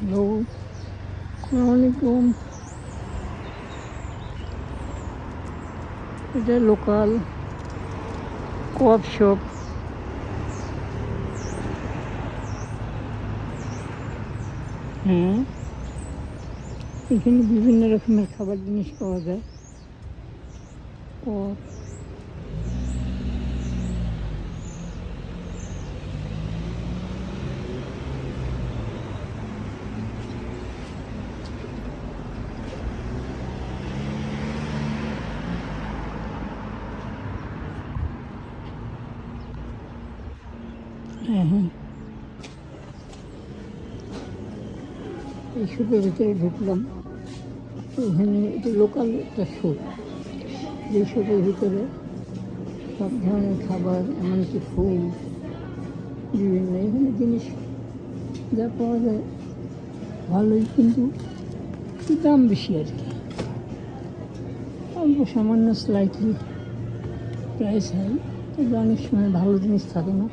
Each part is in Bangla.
হ্যালো আসসালামাইকুম এটা লোকাল কোয়াপ শপ হ্যাঁ এখানে বিভিন্ন রকমের খাবার জিনিস পাওয়া যায় কোয়াপ হ্যাঁ এই সুপের ভিতরে ঢুকলাম। এখানে এটা লোকাল একটা সুপ। যে সুপের ভিতরে সব ধরনের খাবার, এমনকি ফুল, বিভিন্ন এখানে জিনিস যা পাওয়া যায়, ভালোই, কিন্তু দাম বেশি আর কি। অল্প সামান্য স্লাইটলি প্রাইস হয় তবে অনেক সময় ভালো জিনিস থাকে না।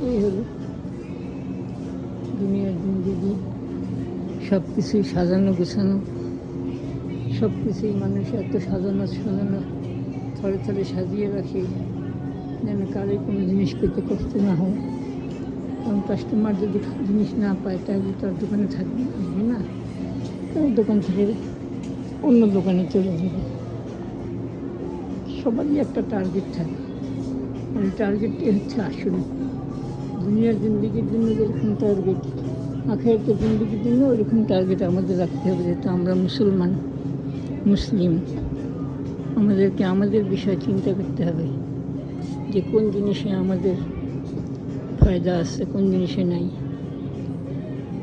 এই হলো। দুনিয়ার জিন্দিগি সব কিছুই সাজানো গোছানো সব কিছুই মানুষ এত সাজানো সাজানো, থরে থরে সাজিয়ে রাখে, যেন কারোই কোনো জিনিস পেতে কষ্ট না হয়। কারণ কাস্টমার যদি জিনিস না পায়, তাহলে তার দোকানে থাকবে আসবে না? তার দোকান থেকে অন্য দোকানে চলে যাবে। সবারই একটা টার্গেট থাকে। ওই টার্গেটটি হচ্ছে আসলে। দুনিয়ার জিন্দিগির জন্য যেরকম টার্গেট আখেরাতের জিন্দিগির জন্য ওইরকম টার্গেট আমাদের রাখতে হবে, যেহেতু আমরা মুসলমান, মুসলিম। আমাদেরকে আমাদের বিষয় চিন্তা করতে হবে, যে কোন জিনিসে আমাদের ফায়দা আছে, কোন জিনিসে নাই।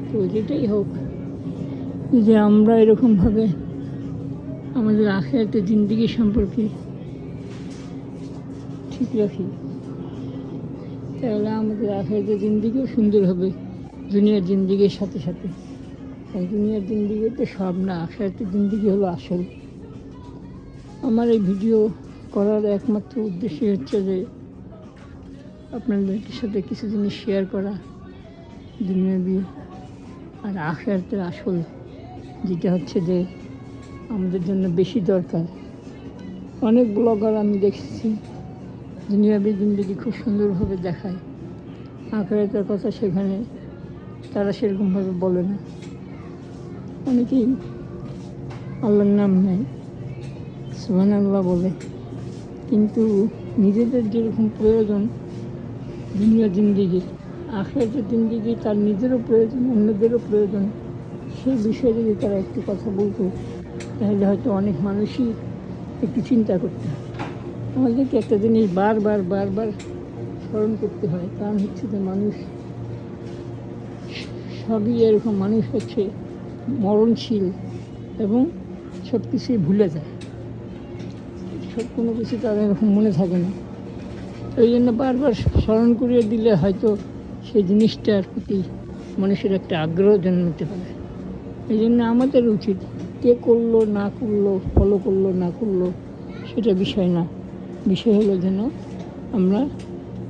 তো যেটাই হোক, যে আমরা এরকমভাবে আমাদের আখেরাতের জিন্দিগি সম্পর্কে ঠিক রাখি। তাহলে আমাদের আখেরাতের জিন্দিগিও সুন্দর হবে দুনিয়ার জিন্দিগির সাথে সাথে। আর দুনিয়ার জিন্দিগি তো সব না, আখেরাতের জিন্দিগি হলো আসল। আমার এই ভিডিও করার একমাত্র উদ্দেশ্য হচ্ছে যে আপনাদের সাথে কিছু জিনিস শেয়ার করা দুনিয়াবি আর আখেরাতের আসল, যেটা হচ্ছে যে আমাদের জন্য বেশি দরকার। অনেক ব্লগার আমি দেখেছি দুনিয়াবি জিন্দগি খুব সুন্দরভাবে দেখায়। আখেরাতের কথা সেখানে তারা সেরকমভাবে বলে না। অনেকেই আল্লাহর নাম নেয় সুহান আল্লাহ বলে। কিন্তু নিজেদের যেরকম প্রয়োজন দুনিয়া জিন্দিগির আখেরাতের জিন্দিগি তার নিজেরও প্রয়োজন, অন্যদেরও প্রয়োজন। সেই বিষয়ে যদি তারা একটু কথা বলতো, তাহলে হয়তো অনেক মানুষই একটু চিন্তা করতে। আমাদেরকে একটা জিনিস বারবার বারবার স্মরণ করতে হয়, কারণ হচ্ছে যে মানুষ সবই এরকম মানুষ হচ্ছে মরণশীল এবং সব কিছুই ভুলে যায়। সব কোনো কিছু তার এরকম মনে থাকে না। ওই জন্য বারবার স্মরণ করিয়ে দিলে হয়তো সেই জিনিসটার প্রতি মানুষের একটা আগ্রহ জন্মতে পারে। এই জন্য আমাদের উচিত কে করল, না করল, ফলো করল, না করল, সেটা বিষয় না। বিষয় হলো যেন আমরা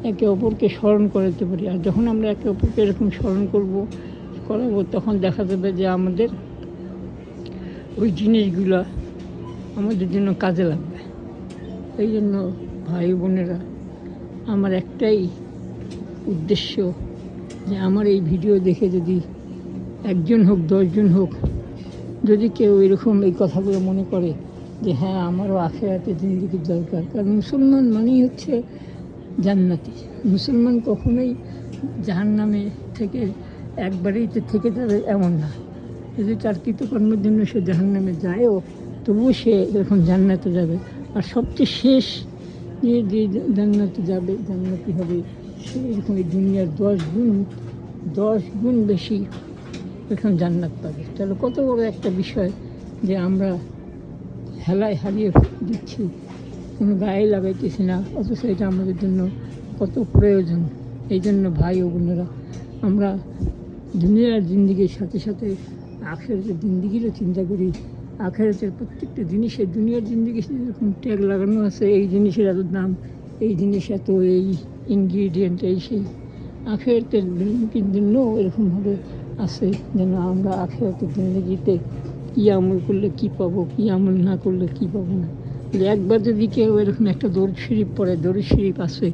একে অপরকে স্মরণ করাতে পারি। আর যখন আমরা একে অপরকে এরকম স্মরণ করব, করাবো, তখন দেখা যাবে যে আমাদের ওই জিনিসগুলো আমাদের জন্য কাজে লাগবে। এই জন্য ভাই বোনেরা, আমার একটাই উদ্দেশ্য যে আমার এই ভিডিও দেখে যদি একজন হোক, দশজন হোক, যদি কেউ এরকম এই কথাগুলো মনে করে যে হ্যাঁ আমারও আখেরাতে জিন্দিগির দরকার। কারণ মুসলমান মানেই হচ্ছে জান্নাতি। মুসলমান কখনোই জাহান নামে থেকে একবারেই তো থেকে যাবে এমন না। যদি তার কৃতকর্মের জন্য সে জাহান নামে যায়ও, তবুও সে এরকম জান্নাতে যাবে। আর সবচেয়ে শেষ যে যে জান্নাতে যাবে, জান্নাতি হবে সে এরকম এই দুনিয়ার দশ গুণ দশ গুণ বেশি এখন জান্নাত পাবে। তাহলে কত বড় একটা বিষয় যে আমরা হেলায় হারিয়ে দিচ্ছি। কোনো গায়ে লাগাইতেছি না। অথচ এটা আমাদের জন্য কত প্রয়োজন। এই জন্য ভাই ও বোনেরা, আমরা দুনিয়ার জিন্দিগির সাথে সাথে আখেরাতের জিন্দিগিরও চিন্তা করি। আখেরাতের প্রত্যেকটা জিনিসের দুনিয়ার জিন্দিগি যেরকম ট্যাগ লাগানো আছে, এই জিনিসের এত দাম, এই জিনিস এত, এই ইনগ্রিডিয়েন্ট এই সেই। আখেরাতের জন্যও এরকমভাবে আছে যেন আমরা আখেরাতের জিন্দগিতে কী আমল করলে কী পাবো, কী আমল না করলে কী পাবো না। একবার যদি কেউ এরকম একটা দরুদ শরীফ পড়ে, দরুদ শরীফ আছে,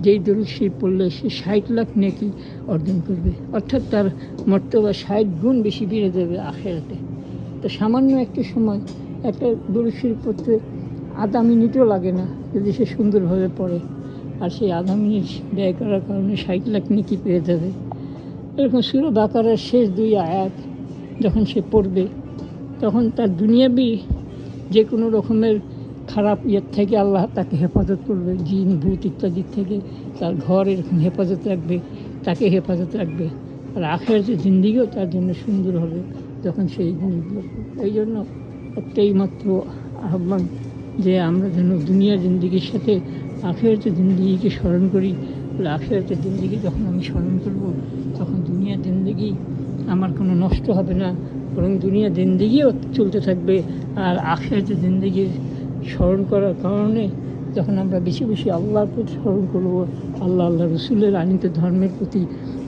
যেই দরুদ শরীফ পড়লে সে ষাট লাখ নেকি অর্জন করবে। অর্থাৎ তার মর্তবা ষাট গুণ বেশি বেড়ে যাবে আখেরাতে। তো সামান্য একটা সময়, একটা দরুদ শরীফ পড়তে আধা মিনিটও লাগে না, যদি সে সুন্দরভাবে পড়ে। আর সেই আধা মিনিট ব্যয় করার কারণে ষাট লাখ নেকি পেয়ে যাবে। এরকম সুরো বাকারের শেষ দুই আয়াত, যখন সে পড়বে তখন তার দুনিয়াবি যে কোনো রকমের খারাপ ইয়ের থেকে আল্লাহ তাকে হেফাজত করবে, জিন, ভূত ইত্যাদির থেকে। তার ঘর এরকম হেফাজত রাখবে, তাকে হেফাজত রাখবে। আর আখের যে জিন্দিগিও তার জন্য সুন্দর হবে যখন সেই জিনিসগুলো। এই জন্য একটাই মাত্র আহ্বান যে আমরা যেন দুনিয়া জিন্দিগির সাথে আখেরাতের জিন্দিগিকে স্মরণ করি। বলে আখেরাতের জিন্দিগি যখন আমি স্মরণ করব, তখন দুনিয়া জিন্দিগি আমার কোনো নষ্ট হবে না। বরং দুনিয়া জিন্দিগিও চলতে থাকবে আর আখেরাতের জিন্দিগির স্মরণ করার কারণে যখন আমরা বেশি বেশি আল্লাহর প্রতি স্মরণ করব, আল্লাহ আল্লাহ রসুলের আনিত ধর্মের প্রতি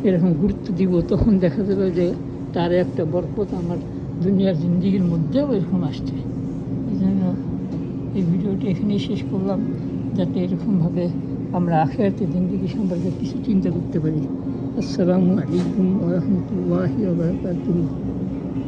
এরকম গুরুত্ব দিব, তখন দেখা যাবে যে তার একটা বরকত আমার দুনিয়ার জিন্দিগির মধ্যেও এরকম আসছে। এই জন্য এই ভিডিওটি এখানেই শেষ করলাম, যাতে এরকমভাবে আমরা আখেরাতে জিন্দিগি সম্পর্কে কিছু চিন্তা করতে পারি। আসসালামু আলাইকুম ওরহমতুল্লাহি ওবরাকাতুহু